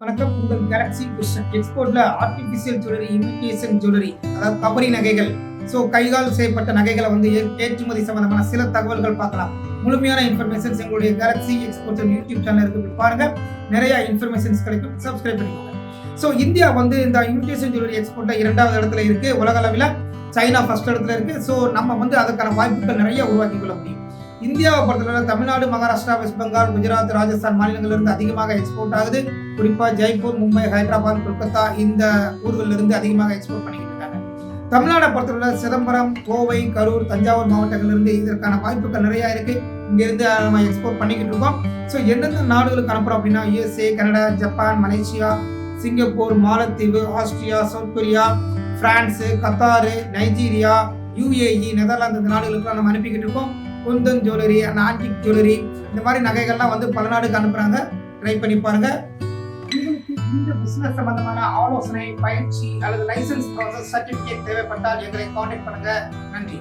வணக்கம். உங்கள் கேலக்ஸி கிருஷ்ணன் எக்ஸ்போர்ட்ல ஆர்டிபிஷியல் ஜுவல்லரி இமிட்டேஷன் ஜுவல்லரி அதாவது கபரி நகைகள். ஸோ கைகால் செய்யப்பட்ட நகைகளை வந்து ஏற்றுமதி சம்பந்தமான சில தகவல்கள் பார்க்கலாம். முழுமையான இன்ஃபர்மேஷன்ஸ் எங்களுடைய கேலக்ஸி எக்ஸ்போர்ட் யூடியூப் சேனல் இருக்கு. பாருங்க. நிறைய இன்ஃபர்மேஷன்ஸ் கிடைக்கும். சப்ஸ்கிரைப் பண்ணிக்கோங்க. ஸோ இந்தியா வந்து இந்த இமிட்டேஷன் ஜுவல்லரி எக்ஸ்போர்ட்டை இரண்டாவது இடத்துல இருக்கு. உலக அளவில். சைனா ஃபர்ஸ்ட் இடத்துல இருக்கு. ஸோ நம்ம வந்து அதுக்கான வாய்ப்புகள் நிறைய உருவாக்கி கொள்ள முடியும். இந்தியாவை பொறுத்தவரை தமிழ்நாடு மகாராஷ்டிரா வெஸ்ட் பெங்கால் குஜராத் ராஜஸ்தான் மாநிலங்களிலிருந்து அதிகமாக எக்ஸ்போர்ட் ஆகுது. குறிப்பாக ஜெய்ப்பூர் மும்பை ஹைதராபாத் கொல்கத்தா இந்த ஊர்களிலிருந்து அதிகமாக எக்ஸ்போர்ட் பண்ணிக்கிட்டு இருக்காங்க. தமிழ்நாடை பொறுத்தவரை சிதம்பரம் கோவை கரூர் தஞ்சாவூர் மாவட்டங்களிலிருந்து இதற்கான வாய்ப்புகள் நிறையா இருக்குது இங்கேருந்து நம்ம எக்ஸ்போர்ட் பண்ணிக்கிட்டு இருக்கோம். ஸோ எந்தெந்த நாடுகளுக்கு அனுப்புறோம் அப்படின்னா USA Canada Japan Malaysia Singapore மாலத்தீவு Austria South Korea France Qatar Nigeria UAE Netherlands இந்த நாடுகளுக்குலாம் நம்ம அனுப்பிக்கிட்டு இருக்கோம். Kundan jewellery and antique jewellery இந்த மாதிரி நகைகள்லாம் வந்து பல நாடுக்கு அனுப்புறாங்க. ட்ரை பண்ணி பாருங்க. இந்த பிசினஸ் சம்பந்தமான ஆலோசனை பயிற்சி அல்லது லைசன்ஸ் ப்ராசஸ் சர்டிபிகேட் தேவைப்பட்டால் எங்களை காண்டாக்ட் பண்ணுங்க. நன்றி.